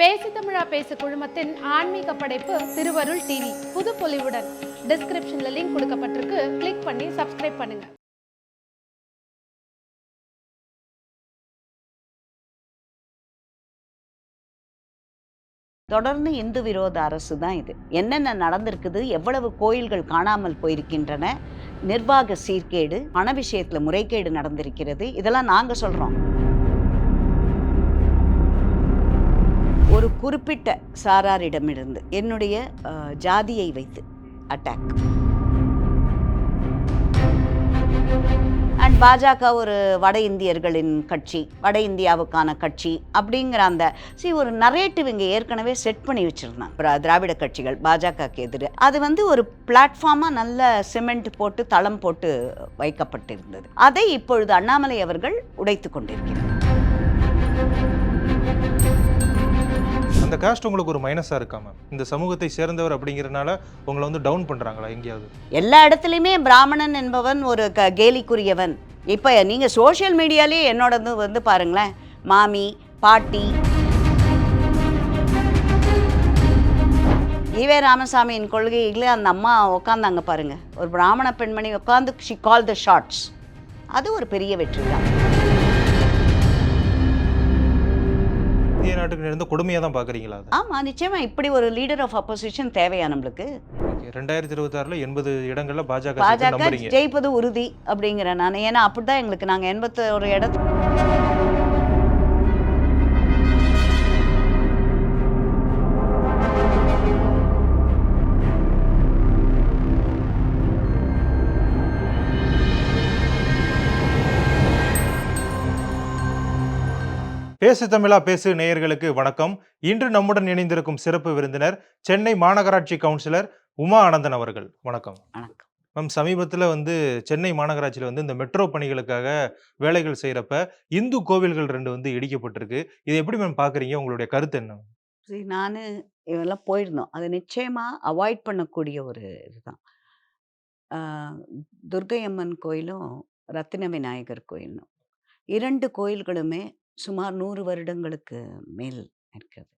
பேசு தமிழா பேசு குழுமத்தின் ஆன்மீக படைப்பு திருவருள் டிவி. புது பொலிவுடன் டிஸ்கிரிப்ஷன்ல லிங்க் கொடுக்கப்பட்டிருக்கு. கிளிக் பண்ணி சப்ஸ்கிரைப் பண்ணுங்க. தொடர்ந்து இந்து விரோத அரசு தான் இது. என்னென்ன நடந்திருக்குது எவ்வளவு கோயில்கள் காணாமல் போயிருக்கின்றன நிர்வாக சீர்கேடு பண விஷயத்தில் முறைகேடு நடந்திருக்கிறது இதெல்லாம் நாங்கள் சொல்கிறோம் ஒரு குறிப்பிட்ட சாராரிடமிருந்து என்னுடைய ஜாதியை வைத்து அட்டாக் அண்ட் பாஜக ஒரு வட இந்தியர்களின் கட்சி வட இந்தியாவுக்கான கட்சி அப்படிங்கிற அந்த சி ஒரு நரேட்டிவ் இங்கே ஏற்கனவே செட் பண்ணி வச்சுருந்தாங்க. திராவிட கட்சிகள் பாஜகக்கு எதிர். அது வந்து ஒரு பிளாட்ஃபார்மாக நல்ல சிமெண்ட் போட்டு தளம் போட்டு வைக்கப்பட்டிருந்தது. அதை இப்பொழுது அண்ணாமலை அவர்கள் உடைத்து கொண்டிருக்கிறார். அந்த காஸ்ட் உங்களுக்கு ஒரு மைனஸாக இருக்கா மேம் இந்த சமூகத்தை சேர்ந்தவர் அப்படிங்கிறனால உங்களை வந்து டவுன் பண்ணுறாங்களா எங்கேயாவது? எல்லா இடத்துலையுமே பிராமணன் என்பவன் ஒரு க கேலிக்குரியவன். இப்போ நீங்கள் சோஷியல் மீடியாலே என்னோடது வந்து பாருங்களேன். மாமி பாட்டி. ஈவே ராமசாமியின் கொள்கையில் அந்த அம்மா உட்காந்தாங்க பாருங்க. ஒரு பிராமண பெண்மணி உட்காந்து ஷி கால் த ஷார்ட்ஸ் அது ஒரு பெரிய வெற்றி தான் இந்திய நாட்டுக்கு நேர்ந்த கொடுமையாக தான் பார்க்குறீங்களா ஆமாம் நிச்சயமாக இப்படி ஒரு லீடர் ஆஃப் அப்போசிஷன் தேவையா நம்மளுக்கு? ரெண்டாயிரத்தி இருபத்தாறில் எண்பது இடங்களில் பாஜக பாஜக ஜெயிப்பது உறுதி அப்படிங்கிறேன் நான். ஏன்னா அப்படிதான் எங்களுக்கு நாங்கள் எண்பத்தோரு இடத்து பேசு தமிழா பேசு நேயர்களுக்கு வணக்கம். இன்று நம்முடன் இணைந்திருக்கும் சிறப்பு விருந்தினர் சென்னை மாநகராட்சி கவுன்சிலர் உமா ஆனந்தன் அவர்கள். வணக்கம். வணக்கம். மேம் சமீபத்தில் வந்து சென்னை மாநகராட்சியில் வந்து இந்த மெட்ரோ பணிகளுக்காக வேலைகள் செய்கிறப்ப இந்து கோவில்கள் ரெண்டு வந்து இடிக்கப்பட்டிருக்கு. இதை எப்படி மேம் பார்க்குறீங்க உங்களுடைய கருத்து என்ன? சரி நான் இவெல்லாம் போயிருந்தோம் அது நிச்சயமாக அவாய்ட் பண்ணக்கூடிய ஒரு இதுதான். ஆஹ் துர்க்கை அம்மன் கோயிலும் ரத்தின விநாயகர் கோயிலும். இரண்டு கோயில்களுமே சுமார் நூறு வருடங்களுக்கு மேல் இருக்கிறது.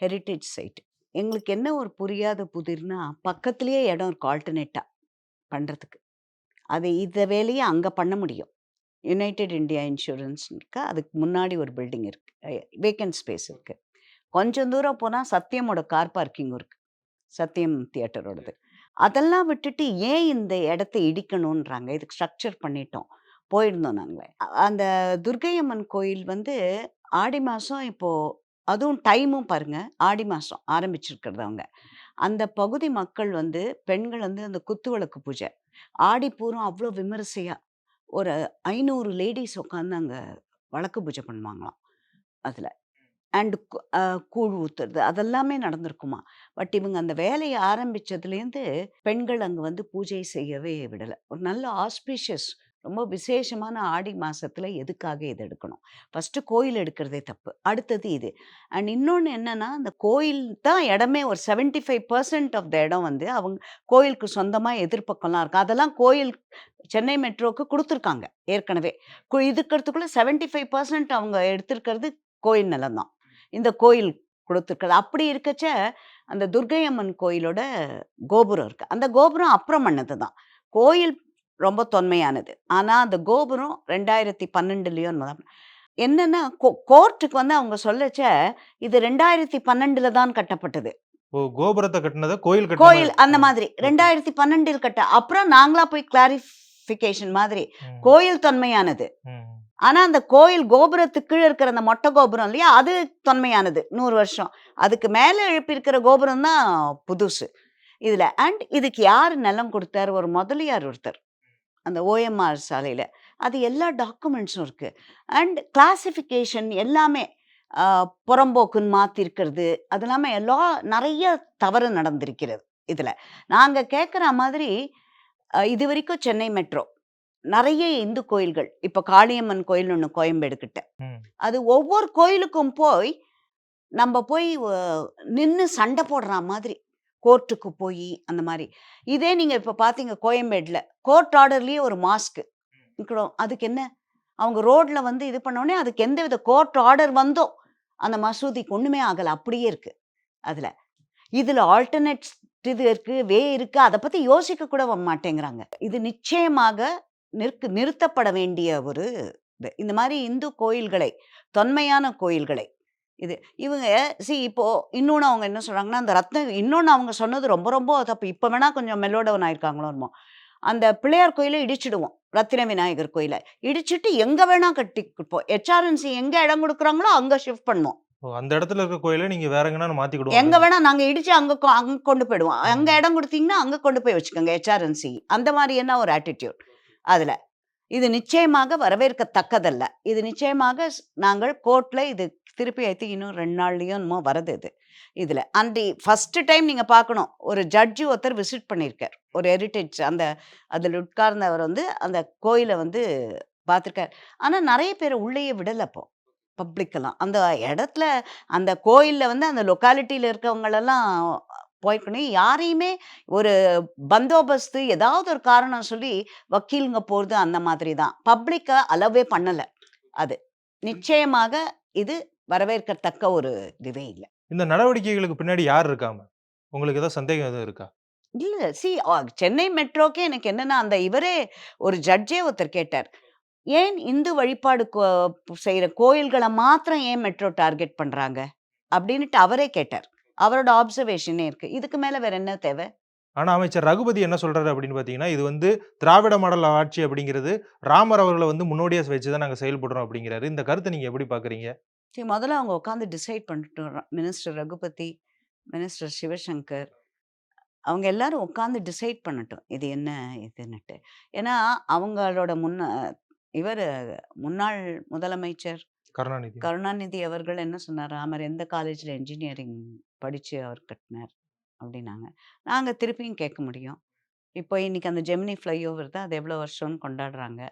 ஹெரிட்டேஜ் சைட் எங்களுக்கு என்ன ஒரு புரியாத புதிர்னா பக்கத்துலேயே இடம் இருக்கும் ஆல்டர்னேட்டாக பண்ணுறதுக்கு அது இந்த வேலையை அங்கே பண்ண முடியும். யுனைடெட் இந்தியா இன்சூரன்ஸ்னுக்கு அதுக்கு முன்னாடி ஒரு பில்டிங் இருக்குது வேக்கன்ட் ஸ்பேஸ் இருக்குது கொஞ்சம் தூரம் போனால் சத்தியமோட கார் பார்க்கிங் இருக்கு. சத்தியம் தியேட்டரோடது அதெல்லாம் விட்டுட்டு ஏன் இந்த இடத்த இடிக்கணுன்றாங்க இதுக்கு ஸ்ட்ரக்சர் பண்ணிட்டோம். போயிருந்தோம் நாங்கள். அந்த துர்க்கை அம்மன் கோயில் வந்து ஆடி மாதம் இப்போது அதுவும் டைமும் பாருங்க ஆடி மாதம் ஆரம்பிச்சிருக்கிறது அவங்க. அந்த பகுதி மக்கள் வந்து பெண்கள் வந்து அந்த குத்துவிளக்கு பூஜை. ஆடி பூரம் அவ்வளோ விமரிசையாக ஒரு ஐநூறு லேடிஸ் உட்காந்து அங்கே வழக்கு பூஜை பண்ணுவாங்களாம் அதில். அண்டு கூழ் ஊத்துறது அதெல்லாமே நடந்திருக்குமா. பட் இவங்க அந்த வேலையை ஆரம்பிச்சதுலேருந்து பெண்கள் அங்கே வந்து பூஜை செய்யவே விடலை. ஒரு நல்ல ஆஸ்பீஷியஸ் ரொம்ப விசேஷமான ஆடி மாதத்தில் எதுக்காக இது எடுக்கணும்? ஃபஸ்ட்டு கோயில் எடுக்கிறதே தப்பு. அடுத்தது இது. அண்ட் இன்னொன்று என்னென்னா அந்த கோயில் தான் இடமே ஒரு 75% ஃபைவ் பர்சன்ட் ஆஃப் த இடம் வந்து அவங்க கோயிலுக்கு சொந்தமாக எதிர்ப்பக்கம்லாம் இருக்கும். அதெல்லாம் கோயில் சென்னை மெட்ரோவுக்கு கொடுத்துருக்காங்க ஏற்கனவே. இதுக்கிறதுக்குள்ளே செவன்ட்டி ஃபைவ் பர்சன்ட் அவங்க எடுத்திருக்கிறது கோயில் நிலம் தான். இந்த கோயில் கொடுத்துருக்கிறது. அப்படி இருக்கச்ச அந்த துர்க்கை அம்மன் கோயிலோட கோபுரம் இருக்குது அந்த கோபுரம் அப்புறம் பண்ணது தான். கோயில் ரொம்ப தொன்மையானது. ஆனால் அந்த கோபுரம் ரெண்டாயிரத்தி பன்னெண்டுலேயோ என்னன்னா கோ- கோர்ட்டுக்கு வந்து அவங்க சொல்லச்ச இது ரெண்டாயிரத்தி பன்னெண்டுல தான் கட்டப்பட்டது. கோபுரத்தை கட்டினதை கோயில் கோயில். அந்த மாதிரி. ரெண்டாயிரத்தி பன்னெண்டில் கட்ட அப்புறம் நாங்களா போய் கிளாரிஃபிகேஷன் மாதிரி. கோயில் தொன்மையானது. ஆனா அந்த கோயில் கோபுரத்துக்கு கீழே இருக்கிற அந்த மொட்டை கோபுரம் இல்லையா அது தொன்மையானது. நூறு வருஷம். அதுக்கு மேலே எழுப்பியிருக்கிற கோபுரம் தான் புதுசு. இதுல அண்ட் இதுக்கு யார் நிலம் கொடுத்தார்? ஒரு முதலியார் ஒருத்தர். அந்த ஓஎம்ஆர் சாலையில. அது எல்லா டாக்குமெண்ட்ஸும் இருக்கு. அண்ட் கிளாசிஃபிகேஷன் எல்லாமே புறம்போக்குன்னு மாத்திருக்கிறது. அது இல்லாமல் எல்லா நிறைய தவறு நடந்திருக்கிறது இதுல. நாங்க கேட்குற மாதிரி இது வரைக்கும் சென்னை மெட்ரோ நிறைய இந்து கோயில்கள். இப்போ காளியம்மன் கோயில் ஒன்று கோயம்பேடு கிட்ட ம். அது ஒவ்வொரு கோயிலுக்கும் போய் நம்ம போய் நின்று சண்டை போடுற மாதிரி. கோர்ட்டுக்கு போய் அந்த மாதிரி இதே நீங்க இப்போ பார்த்தீங்க கோயம்பேடுல. கோர்ட் ஆர்டர்லயே ஒரு மாஸ்க் அதுக்கு என்ன? அவங்க ரோட்ல வந்து இது பண்ண உடனே அதுக்கு எந்த வித கோர்ட் ஆர்டர் வந்தோ அந்த மசூதிக்கு ஒண்ணுமே ஆகல. அப்படியே இருக்கு அதுல. இதுல ஆல்டர்னேட் இது இருக்கு வே இருக்கு அதை பத்தி யோசிக்க கூட மாட்டேங்கிறாங்க. இது நிச்சயமாக நிற்கு நிறுத்தப்பட வேண்டிய ஒரு இது. இந்த மாதிரி இந்து கோயில்களை தொன்மையான கோயில்களை இது. இவங்க சி இப்போ இன்னொன்று அவங்க என்ன சொல்றாங்கன்னா அந்த ரத்ன இன்னொன்று அவங்க சொன்னது ரொம்ப ரொம்ப தப்பு. இப்போ வேணா கொஞ்சம் மெல்லோடவன் ஆயிருக்காங்களோ என்னமோ. அந்த பிள்ளையார் கோயிலை இடிச்சிடுவோம். ரத்தின விநாயகர் கோயிலை. இடிச்சிட்டு எங்க வேணா கட்டி கொடுப்போம். ஹெச்ஆர்என்சி எங்க இடம் கொடுக்குறாங்களோ அங்க ஷிஃப்ட் பண்ணுவோம். அந்த இடத்துல இருக்க கோயிலை நீங்க வேற எங்கன்னா மாத்திக்கிடுவோம் எங்க வேணா நாங்க இடிச்சு அங்க அங்க கொண்டு போயிடுவோம். அங்க இடம் கொடுத்தீங்கன்னா அங்க கொண்டு போய் வச்சுக்கோங்க ஹெச்ஆர்என்சி அந்த மாதிரி என்ன ஒரு ஆட்டிடியூட் அதுல. இது நிச்சயமாக வரவேற்கத்தக்கதல்ல. இது நிச்சயமாக நாங்கள் கோர்ட்ல இது திருப்பி ஐத்தி இன்னும் ரெண்டு நாள்லேயும் என்னமோ வருது இது. இதில் அந்த ஃபஸ்ட்டு டைம் நீங்கள் பார்க்கணும் ஒரு ஜட்ஜி ஒருத்தர் விசிட் பண்ணியிருக்கார் ஒரு ஹெரிட்டேஜ் அந்த அதில் உட்கார்ந்தவர் வந்து அந்த கோயிலை வந்து பார்த்துருக்கார் ஆனால் நிறைய பேர் உள்ளேயே விடலை அப்போது பப்ளிக்கெல்லாம். அந்த இடத்துல அந்த கோயிலில் வந்து அந்த லொக்காலிட்டியில் இருக்கவங்களெல்லாம் போய்க்கணும் யாரையுமே ஒரு பந்தோபஸ்து ஏதாவது ஒரு காரணம் சொல்லி வக்கீலுங்க போகிறது அந்த மாதிரி தான். பப்ளிக்கை அளவே பண்ணலை அது. நிச்சயமாக இது வரவேற்கத்தக்க ஒரு இதுவே இல்லை. இந்த நடவடிக்கைகளுக்கு பின்னாடி யார் இருக்காம உங்களுக்கு ஏதாவது சந்தேகம் எதுவும் இருக்கா? இல்லை சி சென்னை மெட்ரோக்கே எனக்கு என்னன்னா அந்த இவரே ஒரு ஜட்ஜே ஒருத்தர் கேட்டார். ஏன் இந்து வழிபாடு செய்கிற கோயில்களை மாத்திரம் ஏன் மெட்ரோ டார்கெட் பண்ணுறாங்க அப்படின்னுட்டு அவரே கேட்டார். அவரோட ஆப்சர்வேஷனே இருக்கு. இதுக்கு மேலே வேற என்ன தேவை? ஆனா அமைச்சர் ரகுபதி என்ன சொல்றாரு அப்படின்னு பாத்தீங்கன்னா இது வந்து திராவிட மாடல் ஆட்சி அப்படிங்கிறது ராமர் அவர்களை வந்து முன்னோடியா வச்சு தான் நாங்க செயல்படுறோம் அப்படிங்கிறாரு. இந்த கருத்தை நீங்க எப்படி பாக்குறீங்க? சரி முதல்ல அவங்க உட்காந்து டிசைட் பண்ணிட்டு மினிஸ்டர் ரகுபதி மினிஸ்டர் சிவசங்கர் அவங்க எல்லாரும் உட்காந்து டிசைட் பண்ணட்டும். இது என்ன இதுன்னுட்டு ஏன்னா அவங்களோட முன்ன இவர் முன்னாள் முதலமைச்சர் கருணாநிதி. கருணாநிதி அவர்கள் என்ன சொன்னார்? ராமர் எந்த காலேஜில் இன்ஜினியரிங் படித்து அவர் கட்டினார் அப்படின்னாங்க. நாங்கள் திருப்பியும் கேட்க முடியும். இப்போ இன்னைக்கு அந்த ஜெமினி ஃப்ளைஓவர் தான் அது எவ்வளோ வருஷம்னு கொண்டாடுறாங்க.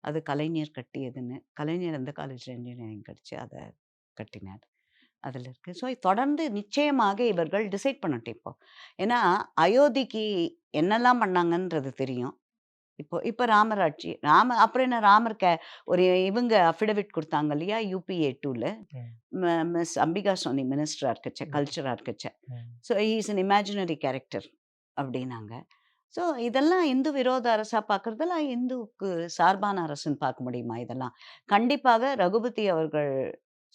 அது கலைஞர் கட்டியதுன்னு. கலைஞர் எந்த காலேஜில் இன்ஜினியரிங் கடிச்சு அதை கட்டினார். அதில் இருக்குது ஸோ தொடர்ந்து நிச்சயமாக இவர்கள் டிசைட் பண்ணட்டும் இப்போ. ஏன்னா அயோத்திக்கு என்னெல்லாம் பண்ணாங்கன்றது தெரியும். இப்போ இப்போ ராமர் ஆட்சி ராம அப்புறம் என்ன ராமர் கே ஒரு இவங்க அஃபிடவிட் கொடுத்தாங்க இல்லையா? யூபிஏ டூவில். மிஸ் அம்பிகா சோனி மினிஸ்டராக இருக்கச்ச. கல்ச்சராக இருக்கச்ச. So is an imaginary character அப்படின்னாங்க. ஸோ இதெல்லாம் இந்து விரோத அரசாக பார்க்குறதெல்லாம் இந்துவுக்கு சார்பான அரசுன்னு பார்க்க முடியுமா இதெல்லாம்? கண்டிப்பாக ரகுபதி அவர்கள்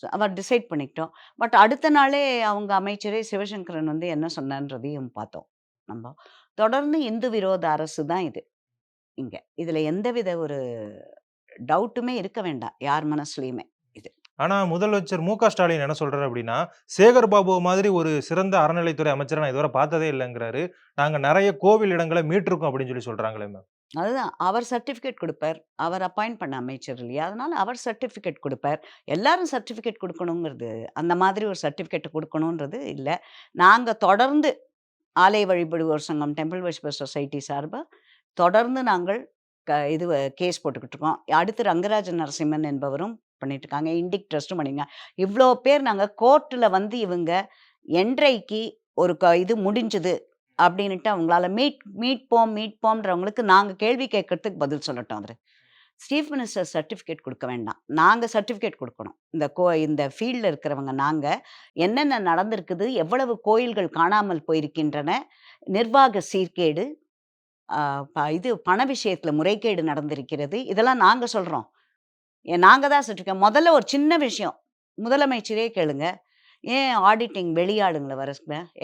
அவர் டிசைட் பண்ணிக்கிட்டோம். பட் அடுத்த நாளே அவங்க அமைச்சரே சிவசங்கரன் வந்து என்ன சொன்னான்றதையும் பார்த்தோம் நம்ம. தொடர்ந்து இந்து விரோத அரசு தான் இது. இங்கே. இதில் எந்தவித ஒரு டவுட்டுமே இருக்க வேண்டாம். யார் மனசுலையுமே ஆனால் முதலமைச்சர் மு க. ஸ்டாலின் என்ன சொல்கிறார் அப்படின்னா சேகர் பாபு மாதிரி ஒரு சிறந்த அறநிலைத்துறை அமைச்சரை நான் இதுவரை பார்த்ததே இல்லைங்கிறாரு. நாங்கள் நிறைய கோவில் இடங்களை மீட்டிருக்கோம் அப்படின்னு சொல்லி சொல்கிறாங்களே மேம். அதுதான். அவர் சர்டிஃபிகேட் கொடுப்பார். அவர் அப்பாயிண்ட் பண்ண அமைச்சர் இல்லையா? அதனால் அவர் சர்டிஃபிகேட் கொடுப்பார். எல்லாரும் சர்டிஃபிகேட் கொடுக்கணுங்கிறது அந்த மாதிரி ஒரு சர்டிஃபிகேட்டை கொடுக்கணுன்றது இல்லை. நாங்கள் தொடர்ந்து ஆலய வழிபடுவோர் சங்கம் டெம்பிள் வெஸ்பர் சொசைட்டி சார்பாக தொடர்ந்து நாங்கள் க இது கேஸ் போட்டுக்கிட்டு இருக்கோம். அடுத்து ரங்கராஜன் நரசிம்மன் என்பவரும் பண்ணிட்டு இருக்காங்க. இண்டிக் ட்ரஸ்ட்டும் பண்ணிங்க. இவ்வளோ பேர் நாங்கள் கோர்ட்டில் வந்து இவங்க என்றைக்கு ஒரு க இது முடிஞ்சுது அப்படின்ட்டு அவங்களால மீட் மீட்போம் மீட்போம்ன்றவங்களுக்கு நாங்கள் கேள்வி கேட்கறதுக்கு பதில் சொல்லட்டும் அவர். சீஃப் மினிஸ்டர் சர்டிஃபிகேட் கொடுக்க வேண்டாம். நாங்கள் சர்டிஃபிகேட் கொடுக்கணும். இந்த கோ இந்த ஃபீல்டில் இருக்கிறவங்க நாங்கள் என்னென்ன நடந்திருக்குது எவ்வளவு கோயில்கள் காணாமல் போயிருக்கின்றன நிர்வாக சீர்கேடு ப- இது பண விஷயத்தில் முறைகேடு நடந்திருக்கிறது இதெல்லாம் நாங்கள் சொல்கிறோம் நாங்கள் தான் சர்டிஃபிகேட் முதல்ல ஒரு சின்ன விஷயம். முதலமைச்சரே கேளுங்கள் ஏன் ஆடிட்டிங் வெளியாளுங்களை வர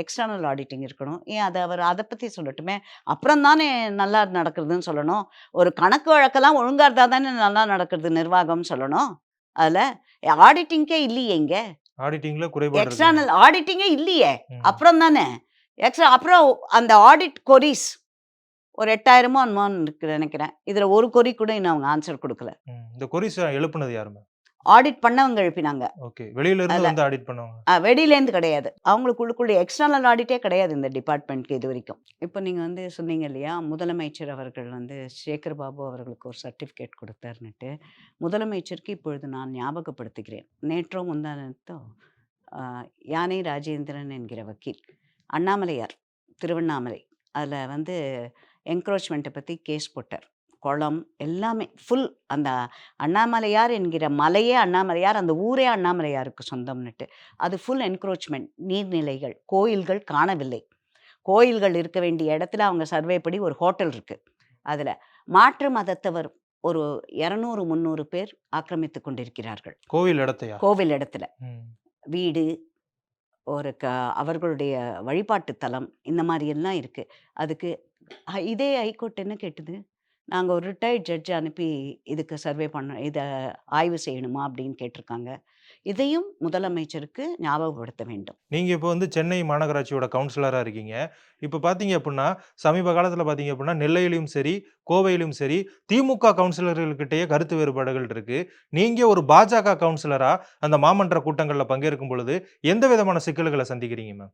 எக்ஸ்டர்னல் ஆடிட்டிங் இருக்கணும். ஏன் அதை அவர் அதை பற்றி சொல்லட்டுமே? அப்புறம் தானே நல்லா நடக்கிறதுன்னு சொல்லணும். ஒரு கணக்கு வழக்கெல்லாம் ஒழுங்காக இருந்தால் தானே நல்லா நடக்கிறது நிர்வாகம்னு சொல்லணும். அதில் ஆடிட்டிங்கே இல்லையே இங்கே. ஆடிட்டிங்ல குறைபாடு. எக்ஸ்டர்னல் ஆடிட்டிங்கே இல்லையே. அப்புறம் தானே? எக்ஸ்ட்ரா அப்புறம் அந்த ஆடிட் கொரிஸ் ஒரு எட்டாயிரமோ என்னமோன்னு இருக்கு நினைக்கிறேன். இதில் ஒரு கொரி கூட இன்னும் அவங்க ஆன்சர் கொடுக்கல. இந்த கொரிஸ் எழுப்புனது யாருமே ஆடிட் பண்ணவங்க எழுப்பினாங்க. ஓகே வெளியில இருந்து வந்து ஆடிட் பண்ணுவாங்க. ஆ, வெளியிலேருந்து கிடையாது. அவங்களுக்குள்ளுக்குள்ள எக்ஸ்டர்னல் ஆடிட்டே கிடையாது இந்த டிபார்ட்மெண்ட்க்கு இது வரைக்கும். இப்போ நீங்கள் வந்து சொன்னீங்க இல்லையா முதலமைச்சர் அவர்கள் வந்து சேகர் பாபு அவர்களுக்கு ஒரு சர்டிஃபிகேட் கொடுத்தாருன்னுட்டு. முதலமைச்சருக்கு இப்பொழுது நான் ஞாபகப்படுத்துகிறேன். நேற்றோ முந்தானத்தோ ஆ, யானை ராஜேந்திரன் என்கிற வக்கீல் அண்ணாமலையார் திருவண்ணாமலை அதில் வந்து என்க்ரோச்மெண்ட்டை பற்றி கேஸ் போட்டார். குளம் எல்லாமே ஃபுல் அந்த அண்ணாமலையார் என்கிற மலையே அண்ணாமலையார் அந்த ஊரே அண்ணாமலையாருக்கு சொந்தம்னுட்டு. அது ஃபுல் என்க்ரோச்மெண்ட் நீர்நிலைகள் கோயில்கள் காணவில்லை. கோயில்கள் இருக்க வேண்டிய இடத்துல அவங்க சர்வே படி ஒரு ஹோட்டல் இருக்குது அதில் மாற்று மதத்தவர் ஒரு இரநூறு முந்நூறு பேர் ஆக்கிரமித்து கொண்டிருக்கிறார்கள். கோவில் இடத்தையா? கோவில் இடத்துல. வீடு ஒரு க அவர்களுடைய வழிபாட்டு தலம் இந்த மாதிரி எல்லாம் இருக்குது அதுக்கு இதே ஹைகோர்ட் என்ன கேட்டுது? நாங்கள் ஒரு ரிட்டையர்ட் ஜட்ஜ் அனுப்பி இதுக்கு சர்வே பண்ண இதை ஆய்வு செய்யணுமா அப்படின்னு கேட்டிருக்காங்க இதையும் முதலமைச்சருக்கு ஞாபகப்படுத்த வேண்டும் நீங்க இப்போ வந்து சென்னை மாநகராட்சியோட கவுன்சிலரா இருக்கீங்க. இப்போ பார்த்தீங்க அப்புட்னா, சமீப காலத்துல பார்த்தீங்க அப்புட்னா, நெல்லையிலும் சரி, கோவையிலும் சரி, திமுக கவுன்சிலர்கள்கிட்டயே கருத்து வேறுபாடுகள் இருக்கு. நீங்க ஒரு பாஜக கவுன்சிலரா அந்த மாமன்ற கூட்டங்கள்ல பங்கேற்கும் பொழுது, எந்த விதமான சிக்கல்கள சந்திக்கிறீங்க மேம்?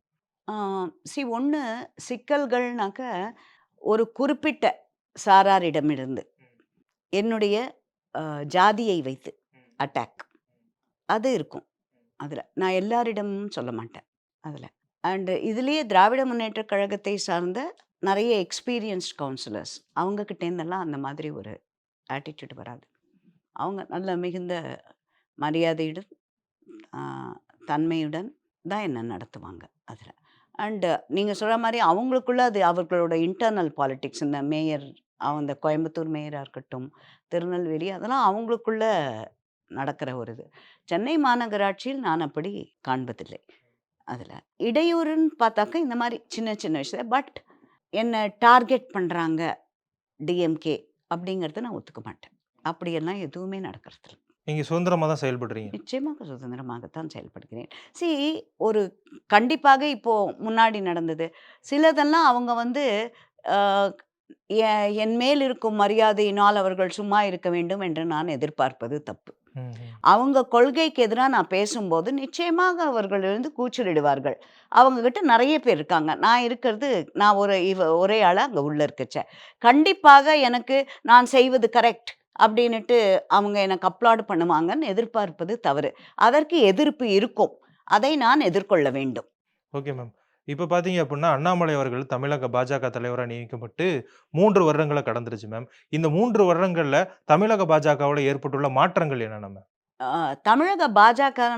சி ஒன்று சிக்கல்கள்னாக்க ஒரு குறிப்பிட்ட சாராரிடமிருந்து என்னுடைய ஜாதியை வைத்து அட்டாக் அது இருக்கும். அதில். நான் எல்லாரிடமும் சொல்ல மாட்டேன். அதில். அண்டு இதுலேயே திராவிட முன்னேற்றக் கழகத்தை சார்ந்த நிறைய எக்ஸ்பீரியன்ஸ்ட் கவுன்சிலர்ஸ் அவங்கக்கிட்டேருந்தெல்லாம் அந்த மாதிரி ஒரு ஆட்டிடியூட் வராது. அவங்க நல்ல மிகுந்த மரியாதையுடன் தன்மையுடன் தான் என்ன நடத்துவாங்க அதில். அண்டு நீங்கள் சொல்கிற மாதிரி அவங்களுக்குள்ள அது அவர்களோட இன்டர்னல் பாலிட்டிக்ஸ் இந்த மேயர் அந்த கோயம்புத்தூர் மேயராக இருக்கட்டும் திருநெல்வேலி அதெல்லாம் அவங்களுக்குள்ள நடக்கிற ஒரு இது. சென்னை மாநகராட்சியில் நான் அப்படி காண்பதில்லை அதில். இடையூறுன்னு பார்த்தாக்கா இந்த மாதிரி சின்ன சின்ன விஷயம் பட் என்னை டார்கெட் பண்ணுறாங்க டிஎம்கே அப்படிங்கிறத நான் ஒத்துக்க மாட்டேன். அப்படியெல்லாம் எதுவுமே நடக்கிறது நீங்க சுதந்திரமா தான் செயல்படுறீங்க. நிச்சயமாக சுதந்திரமாகத்தான் செயல்படுகிறேன். சி ஒரு கண்டிப்பாக இப்போ முன்னாடி நடந்தது. சிலதெல்லாம் அவங்க வந்து என் மேல் இருக்கும் மரியாதையினால் அவர்கள் சும்மா இருக்க வேண்டும் என்று நான் எதிர்பார்ப்பது தப்பு. அவங்க கொள்கைக்கு எதிராக நான் பேசும்போது நிச்சயமாக அவர்கள் இருந்து கூச்சலிடுவார்கள். அவங்க கிட்ட நிறைய பேர் இருக்காங்க. நான் இருக்கிறது நான் ஒரு இவ ஒரே ஆளாக அங்கே உள்ள இருக்கச்ச. கண்டிப்பாக எனக்கு நான் செய்வது கரெக்ட் அப்படின்னுட்டு அவங்க எனக்கு அப்லாட் பண்ணுவாங்கன்னு எதிர்பார்ப்பது தவறு. அதற்கு எதிர்ப்பு இருக்கும். அதை நான் எதிர்கொள்ள வேண்டும். Okay ma'am. இப்போ பார்த்தீங்க அப்புட்னா, அண்ணாமலை அவர்கள் தமிழக பாஜக தலைவரா நியமிக்கப்பட்டு 3 வருடங்கள கடந்துருச்சு மேம். இந்த 3 வருடங்கள்ல தமிழக பாஜகவுல ஏற்பட்டுள்ள மாற்றங்கள் என்னென்ன மேம்? தமிழக பாஜக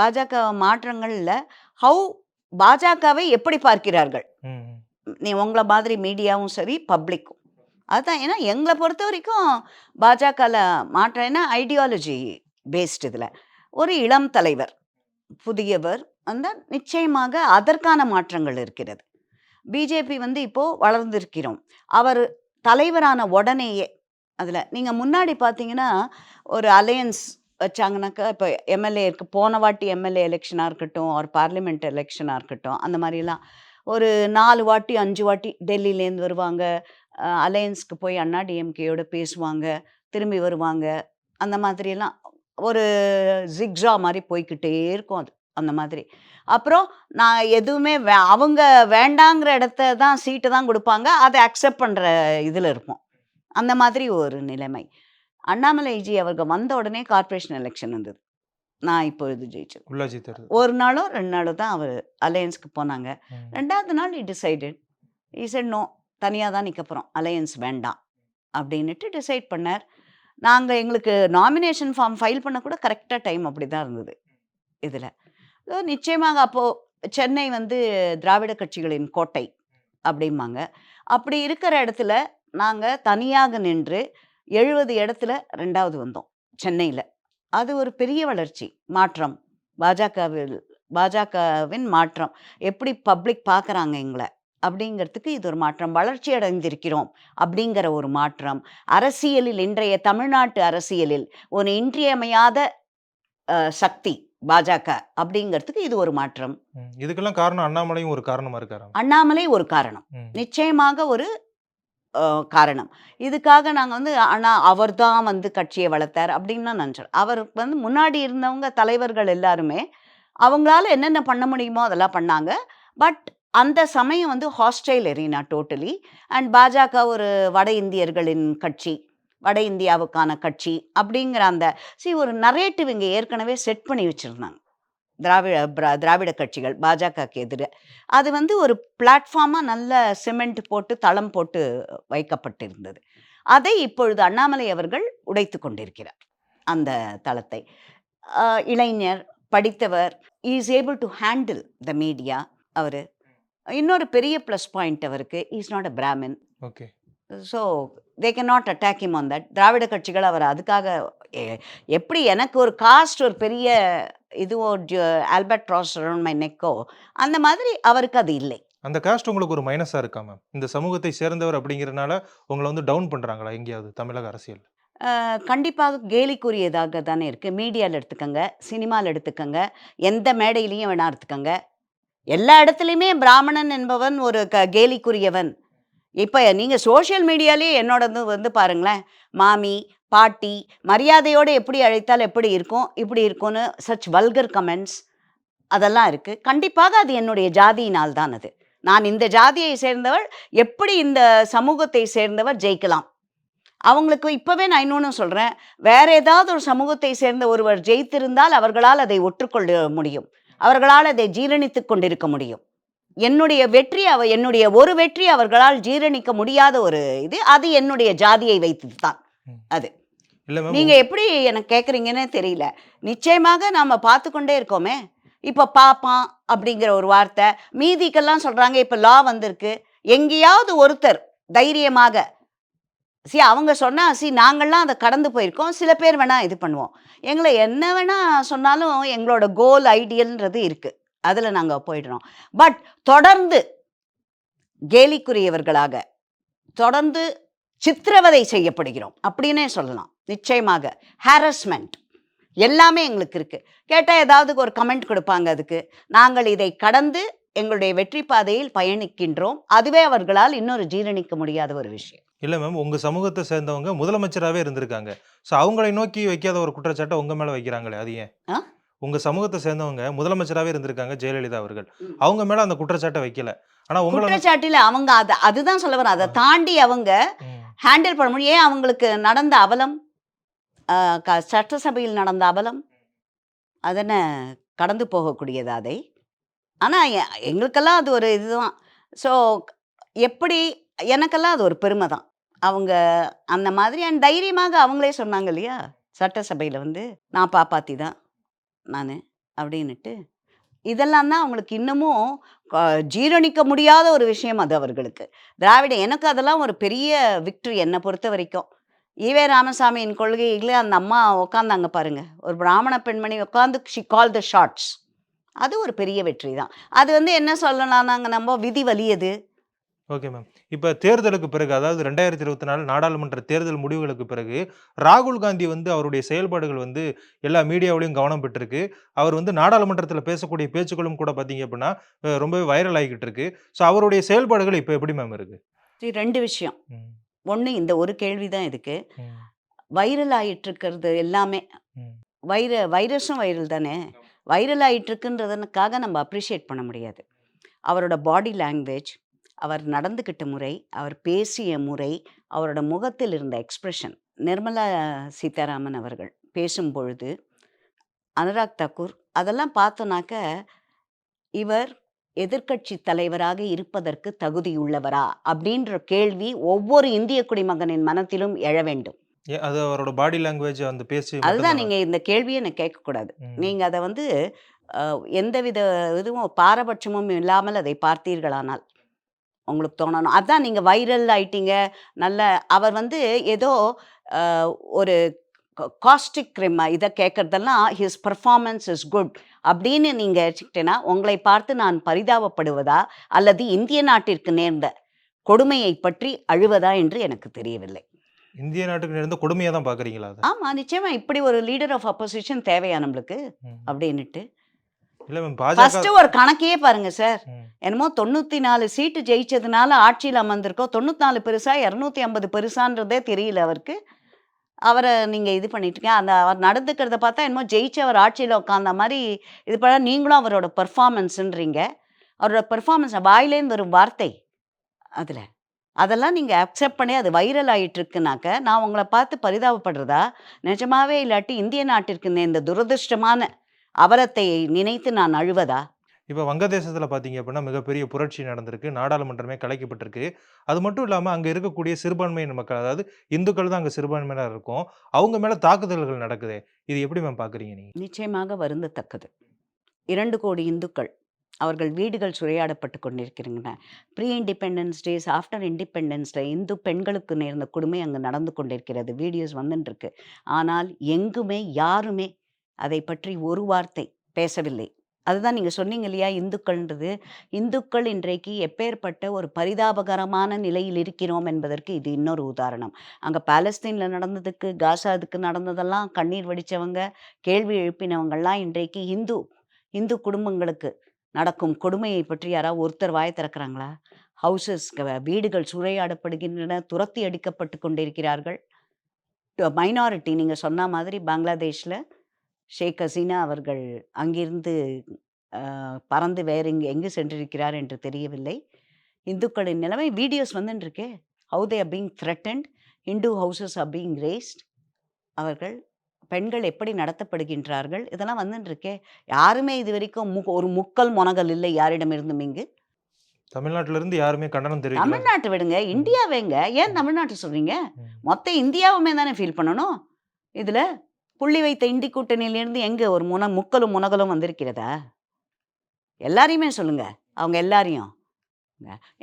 பாஜக மாற்றங்கள்ல ஹவு பாஜகவை எப்படி பார்க்கிறார்கள். நீ உங்களை மாதிரி மீடியாவும் சரி பப்ளிக்கும் அதுதான் ஏன்னா எங்களை பொறுத்த வரைக்கும் பாஜகவில் மாற்றம் என்ன ஐடியாலஜி பேஸ்ட் இதில் ஒரு இளம் தலைவர் புதியவர் அந்த நிச்சயமாக அதற்கான மாற்றங்கள் இருக்கிறது. பிஜேபி வந்து இப்போது வளர்ந்திருக்கிறோம். அவர் தலைவரான உடனேயே அதில் நீங்கள் முன்னாடி பார்த்தீங்கன்னா ஒரு அலையன்ஸ் வச்சாங்கனாக்கா இப்போ எம்எல்ஏ இருக்கு. போன வாட்டி எம்எல்ஏ எலெக்ஷனாக இருக்கட்டும் ஒரு பார்லிமெண்ட் எலெக்ஷனாக இருக்கட்டும் அந்த மாதிரிலாம். ஒரு நாலு வாட்டி அஞ்சு வாட்டி டெல்லியிலேருந்து வருவாங்க. அலையன்ஸ்க்கு போய் அண்ணா டிஎம்கேயோட பேசுவாங்க திரும்பி வருவாங்க. அந்த மாதிரியெல்லாம் ஒரு ஜிக்ஸா மாதிரி போய்க்கிட்டே இருக்கும் அது. அந்த மாதிரி. அப்புறம் நான் எதுவுமே வே அவங்க வேண்டாங்கிற இடத்த தான் சீட்டு தான் கொடுப்பாங்க. அதை அக்செப்ட் பண்ணுற இதில் இருப்போம். அந்த மாதிரி ஒரு நிலைமை. அண்ணாமலைஜி அவர்கள் வந்த உடனே கார்ப்பரேஷன் எலெக்ஷன் வந்தது. நான் இப்பொழுது ஜெயிச்சது. உள்ளாட்சி தேர்தல். ஒரு நாளோ ரெண்டு நாளோ தான் அவர் அலையன்ஸ்க்கு போனாங்க. ரெண்டாவது நாள் இ டிசைடட் இசட் நோ தனியாக தான் நிற்க போகிறோம் அலையன்ஸ் வேண்டாம். அப்படின்னுட்டு டிசைட் பண்ணார். நாங்கள் எங்களுக்கு நாமினேஷன் ஃபார்ம் ஃபைல் பண்ண கூட கரெக்டாக டைம் அப்படி தான் இருந்தது. இதில். நிச்சயமாக அப்போது சென்னை வந்து திராவிட கட்சிகளின் கோட்டை அப்படிம்பாங்க. அப்படி இருக்கிற இடத்துல நாங்கள் தனியாக நின்று எழுபது இடத்துல ரெண்டாவது வந்தோம் சென்னையில். அது ஒரு பெரிய வளர்ச்சி மாற்றம். பாஜகவில் பாஜகவின் மாற்றம். எப்படி பப்ளிக் பார்க்குறாங்க எங்களை? அப்படிங்கிறதுக்கு இது ஒரு மாற்றம். வளர்ச்சி அடைந்திருக்கிறோம் அப்படிங்கிற ஒரு மாற்றம். அரசியலில் இன்றைய தமிழ்நாட்டு அரசியலில் ஒரு இன்றியமையாத சக்தி பாஜக அப்படிங்கிறதுக்கு இது ஒரு மாற்றம். இதுக்கெல்லாம் காரணம் அண்ணாமலையும் ஒரு காரணமா இருக்காரா? அண்ணாமலை ஒரு காரணம். நிச்சயமாக ஒரு காரணம். இதுக்காக நாங்கள் வந்து ஆனால் அவர் தான் வந்து கட்சியை வளர்த்தார் அப்படின்னு நான் நினச்சோம் அவர் வந்து முன்னாடி இருந்தவங்க தலைவர்கள் எல்லாருமே அவங்களால என்னென்ன பண்ண முடியுமோ அதெல்லாம் பண்ணாங்க. பட் அந்த சமயம் வந்து ஹாஸ்டைல் எரினா டோட்டலி. அண்ட் பாஜக ஒரு வட இந்தியர்களின் கட்சி. வட இந்தியாவுக்கான கட்சி அப்படிங்கிற அந்த சி ஒரு நரேட்டிவ் இங்கே ஏற்கனவே செட் பண்ணி வச்சுருந்தாங்க. திராவிட திராவிட கட்சிகள் பாஜகக்கு எதிர. அது வந்து ஒரு பிளாட்ஃபார்மாக நல்ல சிமெண்ட் போட்டு தளம் போட்டு வைக்கப்பட்டிருந்தது. அதை இப்பொழுது அண்ணாமலை அவர்கள் உடைத்து கொண்டிருக்கிறார் அந்த தளத்தை. இளைஞர் படித்தவர் is able to handle the media அவர். இன்னொரு பெரிய ப்ளஸ் பாயிண்ட் அவருக்கு is not a Brahmin okay. So they can not attack him on that திராவிட கட்சிகள் அவர் அதுக்காக எப்படி எனக்கு ஒரு காஸ்ட் ஒரு பெரிய இதுவோ ஆல்பர்ட் ராஸ் அரௌண்ட் மை நெக்கோ அந்த மாதிரி அவருக்கு அது இல்லை. அந்த காஸ்ட் உங்களுக்கு ஒரு மைனஸா இருக்கா மேம் இந்த சமூகத்தை சேர்ந்தவர் அப்படிங்கறனால உங்களை வந்து டவுன் பண்றாங்களா எங்கேயாவது தமிழக அரசியல்? கண்டிப்பாக கேலிக்குரியதாக தானே இருக்குது மீடியாவில் எடுத்துக்கோங்க சினிமாவில் எடுத்துக்கோங்க எந்த மேடையிலையும் வேணா எடுத்துக்கோங்க. எல்லா இடத்துலையுமே பிராமணன் என்பவன் ஒரு க கேலிக்குரியவன். இப்போ நீங்கள் சோஷியல் மீடியாலே என்னோடது வந்து பாருங்களேன். மாமி பாட்டி மரியாதையோடு எப்படி அழைத்தால் எப்படி இருக்கும் இப்படி இருக்கும்னு சச் வல்கர் கமெண்ட்ஸ் அதெல்லாம் இருக்குது கண்டிப்பாக அது என்னுடைய ஜாதியினால் தான் அது. நான் இந்த ஜாதியை சேர்ந்தவள் எப்படி இந்த சமூகத்தை சேர்ந்தவர் ஜெயிக்கலாம். அவங்களுக்கு இப்போவே நான் இன்னொன்று சொல்கிறேன் வேற ஏதாவது ஒரு சமூகத்தை சேர்ந்த ஒருவர் ஜெயித்திருந்தால் அவர்களால் அதை ஒற்றுக்கொள்ள முடியும். அவர்களால் அதை ஜீரணித்து கொண்டிருக்க முடியும். என்னுடைய வெற்றி அவ என்னுடைய ஒரு வெற்றி அவர்களால் ஜீரணிக்க முடியாத ஒரு இது அது என்னுடைய ஜாதியை வைத்தது தான் மேம் நீங்க எப்படி எனக்கு கேட்குறீங்கன்னே தெரியல. நிச்சயமாக நாம பார்த்து கொண்டே இருக்கோமே. இப்போ பாப்பான் அப்படிங்கிற ஒரு வார்த்தை மீதிக்கெல்லாம் சொல்றாங்க இப்போ லா வந்திருக்கு. எங்கேயாவது ஒருத்தர் தைரியமாக சி அவங்க சொன்னா சி நாங்கள்லாம் அதை கடந்து போயிருக்கோம். சில பேர் வேணா இது பண்ணுவோம். எங்களை என்ன வேணா சொன்னாலும் எங்களோட கோல் ஐடியல்ன்றது இருக்கு. அதில் நாங்கள் போயிடுறோம். பட் தொடர்ந்து கேலிக்குரியவர்களாக தொடர்ந்து சித்திரவதை செய்யப்படுகிறோம். அப்படின்னே சொல்லலாம். நிச்சயமாக. ஹாரஸ்மெண்ட் எல்லாமே எங்களுக்கு இருக்கு. கேட்டால் ஏதாவது ஒரு கமெண்ட் கொடுப்பாங்க அதுக்கு. நாங்கள் இதை கடந்து எங்களுடைய வெற்றி பாதையில் பயணிக்கின்றோம். அதுவே அவர்களால் இன்னொரு ஜீரணிக்க முடியாத ஒரு விஷயம். இல்ல மேம் உங்க சமூகத்தை சேர்ந்தவங்க முதலமைச்சராகவே இருந்திருக்காங்க. ஸோ அவங்களை நோக்கி வைக்காத ஒரு குற்றச்சாட்டை உங்க மேல வைக்கிறாங்களே அது ஏன்? உங்க சமூகத்தை சேர்ந்தவங்க முதலமைச்சராகவே இருந்திருக்காங்க ஜெயலலிதா அவர்கள். அவங்க மேல அந்த குற்றச்சாட்டை வைக்கல. ஆனா உங்களை குற்றச்சாட்டில் அவங்க அதை அதுதான் சொல்ல வரேன் அதை தாண்டி அவங்க ஹேண்டில் பண்ண முடியும். ஏன் அவங்களுக்கு நடந்த அவலம்? சட்டசபையில் நடந்த அவலம்? அதனை கடந்து போகக்கூடியது அதை? ஆனால் எங்களுக்கெல்லாம் அது ஒரு இதுதான். ஸோ எப்படி எனக்கெல்லாம் அது ஒரு பெருமை தான். அவங்க அந்த மாதிரி and தைரியமாக அவங்களே சொன்னாங்க இல்லையா? சட்டசபையில் வந்து நான் பாப்பாத்தி தான். நான் அப்படின்னுட்டு இதெல்லாம் தான் அவங்களுக்கு இன்னமும் ஜீரணிக்க முடியாத ஒரு விஷயம் அது அவர்களுக்கு. திராவிட எனக்கு அதெல்லாம் ஒரு பெரிய விக்ட்ரி என்னை பொறுத்த வரைக்கும். ஈவே ராமசாமியின் கொள்கையில அந்த அம்மா உட்காந்தாங்க பாருங்க. ஒரு பிராமண பெண்மணி உட்காந்து ஷி கால் த ஷார்ட்ஸ் அது ஒரு பெரிய வெற்றி தான். அது வந்து என்ன சொல்லலாம் நாங்கள் நம்ம? விதி வலியது ஓகே மேம் இப்போ தேர்தலுக்கு பிறகு அதாவது ரெண்டாயிரத்தி இருபத்தி நாலு நாடாளுமன்ற தேர்தல் முடிவுகளுக்கு பிறகு ராகுல் காந்தி வந்து அவருடைய செயல்பாடுகள் வந்து எல்லா மீடியாவிலையும் கவனம் பெற்றிருக்கு. அவர் வந்து நாடாளுமன்றத்தில் பேசக்கூடிய பேச்சுக்களும் கூட பார்த்தீங்க அப்படின்னா ரொம்பவே வைரல் ஆகிக்கிட்டு இருக்கு. ஸோ அவருடைய செயல்பாடுகள் இப்போ எப்படி மேம் இருக்கு? இது ரெண்டு விஷயம். ஒன்று இந்த ஒரு கேள்வி தான் இதுக்கு ம், வைரல் ஆயிட்டு இருக்கிறது எல்லாமே. வைர வைரஸும் வைரல் தானே? வைரல் ஆயிட்டு இருக்குன்றதுக்காக நம்ம அப்ரிஷியேட் பண்ண முடியாது. அவரோட பாடி லாங்குவேஜ் அவர் நடந்துக்கிட்ட முறை அவர் பேசிய முறை அவரோட முகத்தில் இருந்த எக்ஸ்பிரஷன் நிர்மலா சீதாராமன் அவர்கள் பேசும் பொழுது அனுராக் தாக்கூர் அதெல்லாம் பார்த்தோன்னாக்க இவர் எதிர்க்கட்சி தலைவராக இருப்பதற்கு தகுதியுள்ளவரா? அப்படின்ற கேள்வி ஒவ்வொரு இந்திய குடிமகனின் மனத்திலும் எழ வேண்டும். அது அவரோட பாடி லாங்குவேஜ் அந்த பேச்சு அதுதான் மட்டும்தானா? நீங்க இந்த கேள்வியை எனக்கு கேட்கக்கூடாது. ம், நீங்க அதை வந்து எந்தவித இதுவும் பாரபட்சமும் இல்லாமல் அதை பார்த்தீர்களானால் உங்களுக்கு தோணணும். அதான் நீங்க வைரல் ஆயிட்டீங்க. நல்ல அவர் வந்து ஏதோ ஒரு காஸ்டிக் கிரிம் இதை கேட்கறதெல்லாம் ஹிஸ் பர்ஃபார்மன்ஸ் இஸ் குட் அப்படின்னு நீங்க வச்சுக்கிட்டேன்னா உங்களை பார்த்து நான் பரிதாபப்படுவதா அல்லது இந்திய நாட்டிற்கு நேர்ந்த கொடுமையை பற்றி அழுவதா என்று எனக்கு தெரியவில்லை. இந்திய நாட்டுக்கு நேர்ந்த கொடுமையா தான் பாக்குறீங்களா அது? ஆமா நிச்சயமா. இப்படி ஒரு லீடர் ஆஃப் அப்போசிஷன் தேவையா நம்மளுக்கு? ம். அப்படின்னுட்டு இல்ல மேம் பாஜக ஃபர்ஸ்ட் ஒரு கணக்கையே பாருங்க சார் என்னமோ தொண்ணூத்தி நாலு சீட்டு ஜெயிச்சதுனால ஆட்சியில் அமர்ந்திருக்கோம் தொண்ணூத்தி நாலு பெருசா இரநூத்தி ஐம்பது பெருசான்றதே தெரியல அவருக்கு. அவரை நீங்க இது பண்ணிட்டு அந்த அவர் நடந்துக்கிறத பார்த்தா என்னமோ ஜெயிச்சு அவர் ஆட்சியில் உட்காந்த மாதிரி இது பண்ண நீங்களும் அவரோட பெர்ஃபார்மன்ஸுன்றீங்க அவரோட பெர்ஃபார்மன்ஸ் வாயிலேருந்து வரும் வார்த்தை அதில். அதெல்லாம் நீங்கள் அக்செப்ட் பண்ணி அது வைரல் ஆயிட்டு இருக்குனாக்க நான் உங்களை பார்த்து பரிதாபப்படுறதா? நிஜமாவே இல்லாட்டி இந்திய நாட்டிற்கு நேர்ந்த துரதிர்ஷ்டமான அவலத்தை நினைத்து நான் அழுவதா இப்ப வங்கதேசத்துல பார்த்தீங்க அப்படின்னா, மிகப்பெரிய புரட்சி நடந்திருக்கு. நாடாளுமன்றமே கலைக்கப்பட்டிருக்கு. அது மட்டும் இல்லாம அங்க இருக்கக்கூடிய சிறுபான்மையின மக்கள், அதாவது இந்துக்கள் தான் அங்க சிறுபான்மையினரா இருக்கோம். அவங்க மேல தாக்குதல்கள் நடக்குதே. இது எப்படி மேம் பார்க்குறீங்க நீங்க? நிச்சயமாக வருந்தத்தக்கது. 2 கோடி இந்துக்கள் அவர்கள் வீடுகள் சூறையாடப்பட்டு கொண்டிருக்கின்றன. ப்ரீ இண்டிபெண்டன்ஸ் டேஸ், ஆஃப்டர் இண்டிபெண்டன்ஸ்ல இந்து பெண்களுக்கு நேர்ந்த கொடுமை அங்கு நடந்து கொண்டிருக்கிறது. வீடியோஸ் வந்துன்ருக்கு. ஆனால் எங்குமே யாருமே அதை பற்றி ஒரு வார்த்தை பேசவில்லை. அதுதான் நீங்கள் சொன்னீங்க இல்லையா? இந்துக்கள்ன்றது. இந்துக்கள் இன்றைக்கு எப்பேர்ப்பட்ட ஒரு பரிதாபகரமான நிலையில் இருக்கிறோம் என்பதற்கு இது இன்னொரு உதாரணம். அங்கே பாலஸ்தீனில் நடந்ததுக்கு, காசாதுக்கு நடந்ததெல்லாம் கண்ணீர் வடிச்சவங்க, கேள்வி எழுப்பினவங்கள்லாம் இன்றைக்கு இந்து இந்து குடும்பங்களுக்கு நடக்கும் கொடுமையை பற்றி யாராவது ஒருத்தர் வாய திறக்கிறாங்களா? ஹவுசஸ் வீடுகள் சூறையாடப்படுகின்றன, துரத்தி அடிக்கப்பட்டு கொண்டிருக்கிறார்கள். மைனாரிட்டி நீங்கள் சொன்ன மாதிரி பங்களாதேஷ்ல ஷேக் ஹசீனா அவர்கள் அங்கிருந்து பறந்து வேற எங்க எங்கு சென்றிருக்கிறார் என்று தெரியவில்லை. இந்துக்களின் நிலைமை videos வந்துன்ருக்கே. How they are being threatened. Hindu houses are being razed. அவர்கள் பெண்கள் எப்படி நடத்தப்படுகின்றார்கள். இதெல்லாம் வந்துன்ருக்கே. யாருமே இதுவரைக்கும் மு ஒரு முக்கல் மொனகல் இல்லை யாரிடமிருந்தும் இங்கு. தமிழ்நாட்டுல இருந்து யாருமே கண்டனம் தெரிவிக்கல. தமிழ்நாட்ட விடுங்க. இந்தியாவேங்க. ஏன். தமிழ்நாட்ட சொல்றீங்க? மொத்த இந்தியாவுமே தானே ஃபீல் பண்ணணும். இதுல புள்ளி வைத்த இண்டி கூட்டணியிலிருந்து எங்கே ஒரு முன முக்கலும் முனகலும் வந்திருக்கிறதா? எல்லாரையுமே சொல்லுங்க. அவங்க எல்லாரையும்.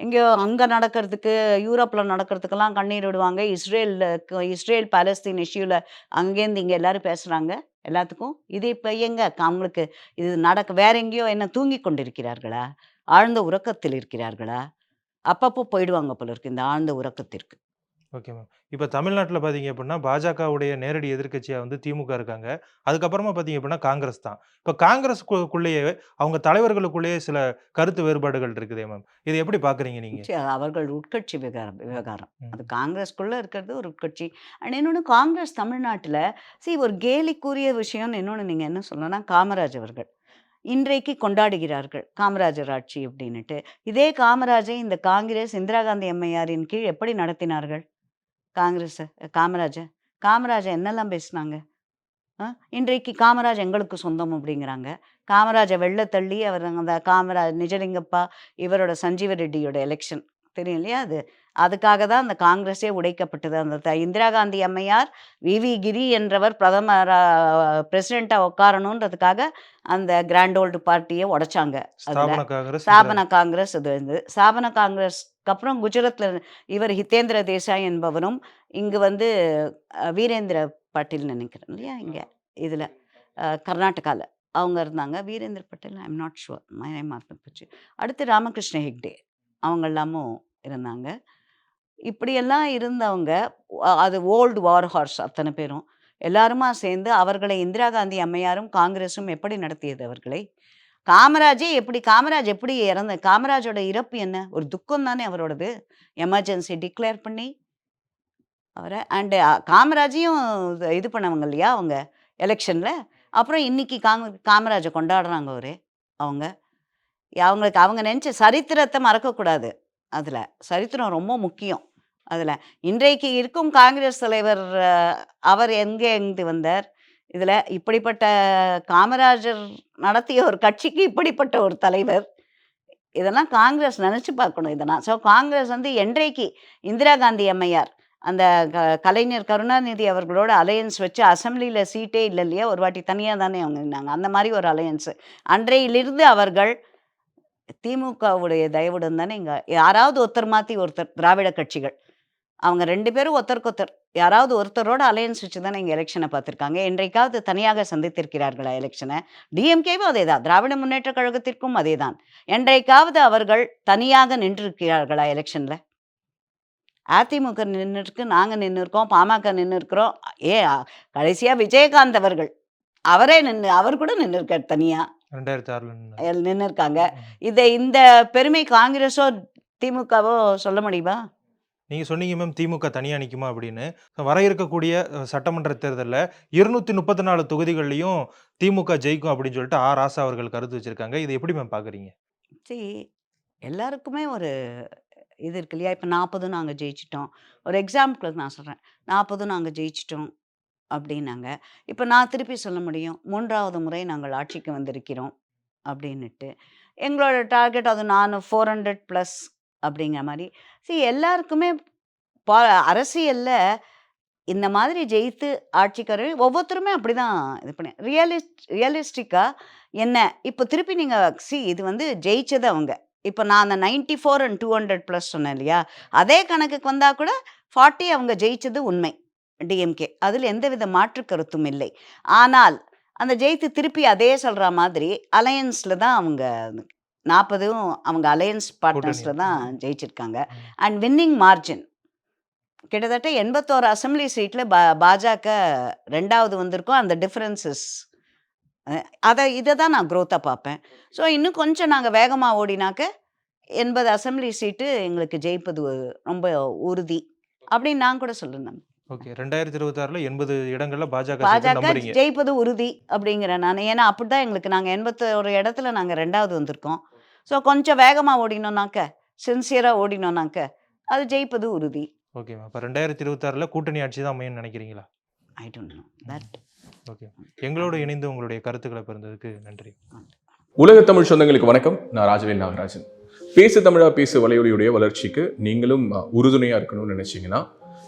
எங்கேயோ அங்கே நடக்கிறதுக்கு, யூரோப்பில் நடக்கிறதுக்கெல்லாம் கண்ணீர் விடுவாங்க. இஸ்ரேலில் இஸ்ரேல் பாலஸ்தீன் இஷ்யூவில் அங்கேருந்து இங்கே எல்லோரும் பேசுகிறாங்க எல்லாத்துக்கும். இது இப்போ எங்க அவங்களுக்கு இது நடக்க வேற எங்கேயோ என்ன தூங்கிக் கொண்டிருக்கிறார்களா? ஆழ்ந்த உறக்கத்தில் இருக்கிறார்களா? அப்பப்போ போயிடுவாங்க போல இருக்கு இந்த ஆழ்ந்த உறக்கத்திற்கு. Okay ma'am. இப்ப தமிழ்நாட்டுல பார்த்தீங்க அப்படின்னா, பாஜகவுடைய நேரடி எதிர்க்கட்சியா வந்து திமுக இருக்காங்க. அதுக்கப்புறமா பார்த்தீங்க அப்படின்னா, காங்கிரஸ் தான். இப்ப காங்கிரஸ்க்கு க்குள்ளேயே அவங்க தலைவர்களுக்குள்ளேயே சில கருத்து வேறுபாடுகள் இருக்குதே மேம். இத எப்படி பார்க்குறீங்க நீங்க? சரி அவர்கள் உட்கட்சி விகாரம் விவகாரம். அது ம். காங்கிரஸ்க்குள்ள இருக்கிறது ஒரு உட்கட்சி. அண்ட் இன்னொன்னு காங்கிரஸ் தமிழ்நாட்டுல சி ஒரு கேலிக்குரிய விஷயம்னு இன்னொன்னு நீங்க என்ன சொல்லணும்னா, காமராஜ் அவர்கள். இன்றைக்கு கொண்டாடுகிறார்கள். காமராஜர் ஆட்சி அப்படின்னுட்டு. இதே காமராஜை இந்த காங்கிரஸ் இந்திரா காந்தி அம்மையாரின் கீழ் எப்படி நடத்தினார்கள்? காங்கிரஸ் காமராஜர் காமராஜர் என்னெல்லாம் பேசினாங்க? இன்றைக்கு காமராஜ் எங்களுக்கு சொந்தம் அப்படிங்கிறாங்க. காமராஜை வெள்ள தள்ளி அவர் அந்த காமராஜ் நிஜலிங்கப்பா இவரோட சஞ்சீவ ரெட்டியோட எலெக்ஷன் தெரியும் இல்லையா அது? அதுக்காக தான் அந்த காங்கிரஸே உடைக்கப்பட்டது. அந்த த இந்திரா காந்தி அம்மையார், வி.வி. கிரி என்றவர் பிரதமரா பிரசிடென்ட்டா உட்காரணுன்றதுக்காக அந்த கிராண்ட் ஓல்டு பார்ட்டிய உடைச்சாங்க. அதுல. ஸ்தாபன காங்கிரஸ், அது வந்து. ஸ்தாபன காங்கிரஸ்க்கு அப்புறம் குஜராத்ல இவர் ஹிதேந்திர தேசாய் என்பவரும், இங்கு வந்து வீரேந்திர பாட்டீல் நினைக்கிறேன் இல்லையா? இங்க இதுல அ கர்நாடகால. அவங்க இருந்தாங்க. Virendra Patel I am not sure. My name மறந்து போச்சு. அடுத்து ராமகிருஷ்ண ஹெக்டே. அவங்க எல்லாமும் இருந்தாங்க. இப்படியெல்லாம் இருந்தவங்க அது ஓல்டு வார் ஹார்ஸ் அத்தனை பேரும். எல்லாருமா சேர்ந்து அவர்களை இந்திரா காந்தி அம்மையாரும், காங்கிரஸும் எப்படி நடத்தியது அவர்களை? காமராஜே எப்படி காமராஜ் எப்படி இறந்த காமராஜோட இறப்பு என்ன? ஒரு துக்கம் தானே அவரோடது. எமர்ஜென்சி டிக்ளேர் பண்ணி அவரை அண்டு காமராஜையும் இது பண்ணவங்க இல்லையா அவங்க எலெக்ஷனில் அப்புறம் இன்னைக்கு காம காமராஜை கொண்டாடுறாங்க அவரு. அவங்க. அவங்களுக்கு அவங்க நினச்ச சரித்திரத்தை மறக்கக்கூடாது. அதில் சரித்திரம் ரொம்ப முக்கியம். அதில் இன்றைக்கு இருக்கும் காங்கிரஸ் தலைவர் அவர் எங்கே இருந்து வந்தார்? இதில் இப்படிப்பட்ட காமராஜர் நடத்திய ஒரு கட்சிக்கு இப்படிப்பட்ட ஒரு தலைவர். இதெல்லாம் காங்கிரஸ் நினச்சி பார்க்கணும் இதெல்லாம். ஸோ காங்கிரஸ் வந்து என்றைக்கு இந்திரா காந்தி அம்மையார் அந்த க கலைஞர் கருணாநிதி அவர்களோட அலையன்ஸ் வச்சு அசம்பிளியில் சீட்டே இல்லை இல்லையா? ஒரு வாட்டி தனியாக தானே அவங்க நின்னாங்க. அந்த மாதிரி ஒரு அலையன்ஸு அன்றையிலிருந்து அவர்கள் திமுகவுடைய தயவுடன் தானே இங்க யாராவது ஒருத்தர் மாற்றி ஒருத்தர் திராவிட கட்சிகள். அவங்க ரெண்டு பேரும் ஒருத்தருக்கொத்தர் யாராவது ஒருத்தரோட அலையன்ஸ் வச்சு தானே இங்கே எலெக்ஷனை பார்த்துருக்காங்க. என்றைக்காவது தனியாக சந்தித்திருக்கிறார்களா எலெக்ஷனை டிஎம்கேவும் அதேதான். திராவிட முன்னேற்ற கழகத்திற்கும் அதேதான். என்றைக்காவது அவர்கள் தனியாக நின்றிருக்கிறார்களா எலெக்ஷனில் அதிமுக நின்றுருக்கு நாங்கள் நின்று இருக்கோம் பாமக நின்னுருக்கிறோம். ஏ கடைசியா விஜயகாந்த் அவர்கள். அவரே நின்று அவர் கூட நின்று இருக்கார் தனியாக நின்னாங்க. எல் நின்னுருக்காங்க. ம். இத இந்த பெருமை காங்கிரஸோ, திமுகவோ சொல்ல முடியுமா? நீங்க சொன்னீங்க மேம் திமுக தனியா நிக்குமா அப்படின்னு. வர இருக்கக்கூடிய சட்டமன்ற தேர்தல்ல 234 தொகுதிகள்லயும் திமுக ஜெயிக்கும் அப்படின்னு சொல்லிட்டு ஆ. ராசா அவர்கள் கருத்து வச்சிருக்காங்க. இத எப்படி மேம் பார்க்குறீங்க? சி எல்லாருக்குமே ஒரு இது இருக்கு இல்லையா? இப்ப 40 நாங்க ஜெயிச்சுட்டோம். ஒரு எக்ஸாம்பிளுக்கு நான் சொல்றேன். 40 நாங்க ஜெயிச்சுட்டோம் அப்படின்னாங்க. இப்போ நான் திருப்பி சொல்ல முடியும். மூன்றாவது முறை நாங்கள் ஆட்சிக்கு வந்திருக்கிறோம் அப்படின்னுட்டு. எங்களோட டார்கெட் அது நான் ஃபோர் ஹண்ட்ரட் ப்ளஸ் அப்படிங்கிற மாதிரி சரி எல்லாருக்குமே பா அரசியலில் இந்த மாதிரி ஜெயித்து ஆட்சிக்காரர் ஒவ்வொருத்தருமே அப்படி தான் இது பண்ணி ரியலிஸ்ட் ரியலிஸ்டிக்காக என்ன இப்போ திருப்பி நீங்கள் சி இது வந்து ஜெயிச்சது அவங்க இப்போ நான் அந்த ninety four and two hundred plus சொன்னேன் இல்லையா அதே கணக்குக்கு வந்தால் கூட ஃபார்ட்டி அவங்க ஜெயிச்சது உண்மை டிஎம்கே அதில் எந்தவித மாற்று கருத்தும் இல்லை. ஆனால் அந்த ஜெயித்து திருப்பி அதே சொல்கிற மாதிரி அலையன்ஸில் தான் அவங்க நாற்பதும் அவங்க அலையன்ஸ் பார்ட்னர்ஸில் தான் ஜெயிச்சிருக்காங்க. அண்ட் வின்னிங் மார்ஜின் கிட்டத்தட்ட எண்பத்தோரு அசெம்பிளி சீட்டில் பா பாஜக ரெண்டாவது வந்திருக்கோம். அந்த டிஃப்ரென்சஸ் அதை இதை தான் நான் க்ரோத்தாக பார்ப்பேன். ஸோ இன்னும் கொஞ்சம் நாங்கள் வேகமாக ஓடினாக்க எண்பது அசெம்பிளி சீட்டு எங்களுக்கு ஜெயிப்பது ரொம்ப உறுதி. அப்படின்னு நான் கூட சொல்லுறேன் ஓகே. ரெண்டாயிரத்தி இருபத்தாறுல எண்பது இடங்கள்ல பாஜக பாஜக ஜெயிப்பது உறுதி அப்படிங்கிறேன் நான். ஏன்னா அப்படி தான் எங்களுக்கு நாங்கள் எண்பத்தோரு இடத்துல நாங்கள் ரெண்டாவது வந்திருக்கோம். ஸோ கொஞ்சம் வேகமாக ஓடினோம்னாக்க சின்சியராக ஓடினோம்னாக்க அது ஜெயிப்பது உறுதி. ஓகே அப்ப ரெண்டாயிரத்தி இருபத்தாறுல கூட்டணி ஆட்சி தான் அமையும்னு நினைக்கிறீங்களா? I don't know that okay எங்களோடு இணைந்து உங்களுடைய கருத்துக்களை பிறந்ததுக்கு நன்றி. உலக தமிழ் சொந்தங்களுக்கு வணக்கம். நான் ராஜவேல் நாகராஜன். பேசு தமிழா பேசு வலையொலியுடைய வளர்ச்சிக்கு நீங்களும் அஹ், உறுதுணையா இருக்கணும்னு நினைச்சீங்கன்னா